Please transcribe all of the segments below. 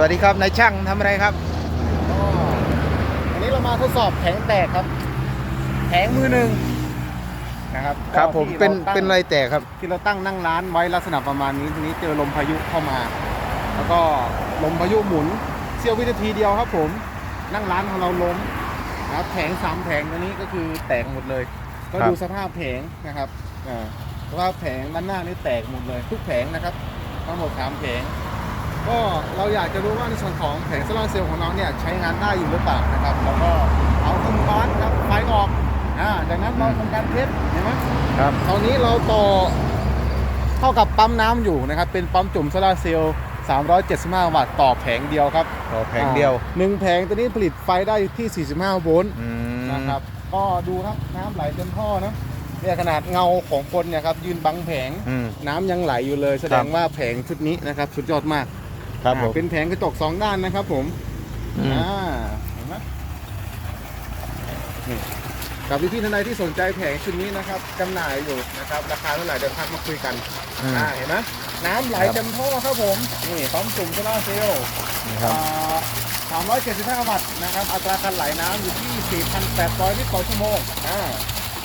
วัสดีครับนายช่างทำอะไรครับก็อันนี้เรามาทดสอบแผงแตกครับ แผงมือหนึ่งนะครับครับก็ผมที่เป็นราตั้งเป็นอะไรแตกครับ ที่เราตั้งนั่งร้านไว้ลักษณะประมาณนี้ทีนี้เจอลมพายุเข้ามา แล้วก็ลมพายุหมุนเสี้ยววินาทีเดียวครับผมนั่งร้านของเราล้มนะครับแผงสามแผงตัวนี้ก็คือแตกหมดเลย ก็ครับดูสภาพแผงนะครับอ่าสภาพแผงด้านหน้านี่แตกหมดเลย ทุกแผงนะครับ ทั้งหมดสามแผง ก็เราอยากจะรู้ว่าในส่วนของแผงโซลาร์เซลล์ของเราเนี่ยใช้งานได้อยู่หรือเปล่านะครับเราก็เอาขึ้นบ้านครับไฟออกอ่าจากนั้นเราทำการเทสเห็นไหมครับตอนนี้เราต่อเข้ากับปั๊มน้ำอยู่นะครับเป็นปั๊มจุ่มโซลาร์เซลล์375 วัตต์ต่อแผงเดียวครับต่อแผงเดียวอ่าหนึ่งแผงตัวนี้ผลิตไฟได้ที่ 45 โวลต์อืมนะครับก็ดูครับน้ำไหลเต็มท่อนะเนี่ยขนาดเงาของคนเนี่ยครับยืนบังแผงอืมน้ำยังไหลอยู่เลย แสดงครับว่าแผงชุดนี้นะครับสุดยอดมาก ครับผม อ่าเป็นแผงกระจกสองด้านนะครับผม อืม อ่าเห็นไหมนี่กับพี่ๆท่านใดที่สนใจแผงชุดนี้นะครับจำหน่ายอยู่นะครับ ราคาเท่าไหร่เดี๋ยวทักมาคุยกัน อืม อ่าเห็นไหมน้ำไหลครับเต็มท่อครับผม นี่ปั๊มจุ่มโซล่าร์เซลล์นะครับ สามร้อยเจ็ดสิบห้าวัตต์นะครับ อัตราการไหลน้ำอยู่ที่ 4,800 ลิตรต่อชั่วโมง อ่า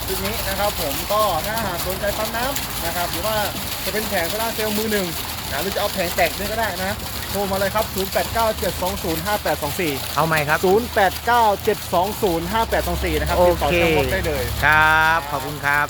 ชุดนี้นะครับผมก็ถ้าหากสนใจปั๊มน้ำนะครับ หรือว่าจะเป็นแผงโซล่าร์เซลล์มือหนึ่งนะหรือจะเอาแผงแตกด้วยก็ได้นะ โทรมาเลยครับ 0897205824 เอาไหมครับ 0897205824 นะครับติดต่อโอเคช่างมดได้เลย ครับ ขอบคุณครับ